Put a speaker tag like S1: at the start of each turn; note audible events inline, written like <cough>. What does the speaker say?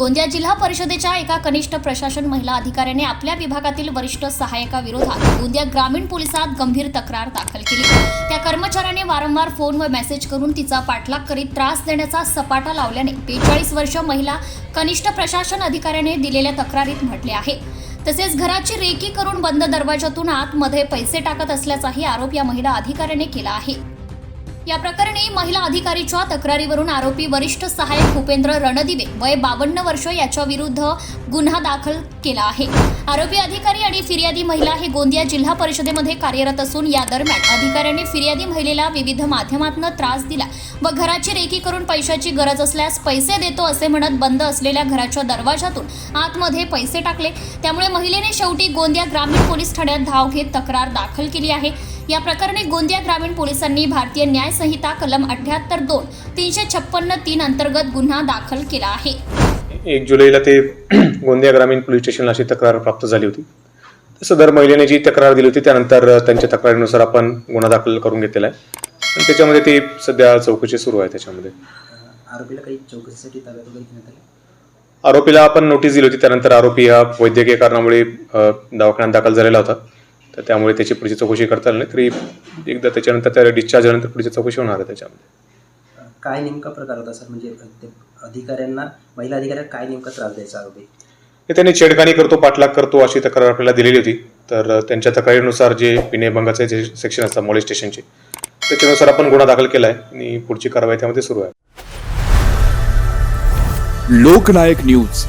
S1: गोंदिया जिल्हा परिषदेच्या एका कनिष्ठ प्रशासन महिला अधिकाऱ्याने आपल्या विभागातील वरिष्ठ सहाय्यकाविरोधात गोंदिया ग्रामीण पोलिसात गंभीर तक्रार दाखल केली. त्या कर्मचाऱ्याने वारंवार फोन व मेसेज करून तिचा पाठलाग करीत त्रास देण्याचा सपाटा लावल्याने बेचाळीस वर्ष महिला कनिष्ठ प्रशासन अधिकाऱ्याने दिलेल्या तक्रारीत म्हटले आहे. तसेच घराची रेकी करून बंद दरवाजातून आतमध्ये पैसे टाकत असल्याचाही आरोप या महिला अधिकाऱ्याने केला आहे. या प्रकरणी महिला अधिकारीच्या तक्रारीवरून आरोपी वरिष्ठ सहाय्यक भूपेंद्र रणदिवे वय बावन्न वर्ष याच्या विरुद्ध गुन्हा दाखल केला आहे. आरोपी अधिकारी आणि फिर्यादी महिला हे गोंदिया जिल्हा परिषदेमध्ये कार्यरत असून या दरम्यान अधिकाऱ्याने फिर्यादी महिलेला विविध माध्यमातून त्रास दिला व घराची रेकी करून पैशाची गरज असल्यास पैसे देतो असे म्हणत बंद असलेल्या घराच्या दरवाजातून आतमध्ये पैसे टाकले. त्यामुळे महिलेने शेवटी गोंदिया ग्रामीण पोलीस ठाण्यात धाव घेत तक्रार दाखल केली आहे. या प्रकरणी गोंदिया ग्रामीण पोलिसांनी भारतीय न्याय संहिता कलम अठ्याहत्तर दोन तीनशे छप्पन्न तीन अंतर्गत गुन्हा दाखल केला आहे.
S2: एक जुलैला ते <clears throat> गोंदिया ग्रामीण पोलीस स्टेशनला अशी तक्रार प्राप्त झाली होती. सदर महिलेने जी तक्रार दिली होती त्यानंतर त्यांच्या तक्रारीनुसार आपण गुन्हा दाखल करून घेतलेला आहे. आणि त्याच्यामध्ये ती सध्या चौकशी सुरू आहे त्याच्यामध्ये.
S3: आरोपीला काही चौकशीसाठी ताब्यात वगैरे घेण्यात आले?
S2: आरोपीला आपण नोटीस दिली होती त्यानंतर आरोपी हा वैद्यकीय कारणामुळे दवाखान्यात दाखल झालेला होता. तर त्यामुळे त्याची पुढची चौकशी करता आली नाही. तरी एकदा त्याच्यानंतर त्या डिस्चार्ज झाल्यानंतर पुढची चौकशी होणार आहे त्याच्यामध्ये.
S3: काय नेमका प्रकार होता सर? म्हणजे अधिकाऱ्यांना महिला अधिकाऱ्यांना काय नेमका त्रास द्यायचा आरोपी
S2: हे त्यांनी छेडखानी करतो पाठलाग करतो अशी तक्रार आपल्याला दिलेली होती. तर त्यांच्या तक्रारीनुसार जे विनयभंगाचे जे सेक्शन असतात मोले स्टेशनचे त्याच्यानुसार आपण गुन्हा दाखल केला आहे आणि पुढची कारवाई त्यामध्ये सुरू आहे.
S4: लोकनायक न्यूज.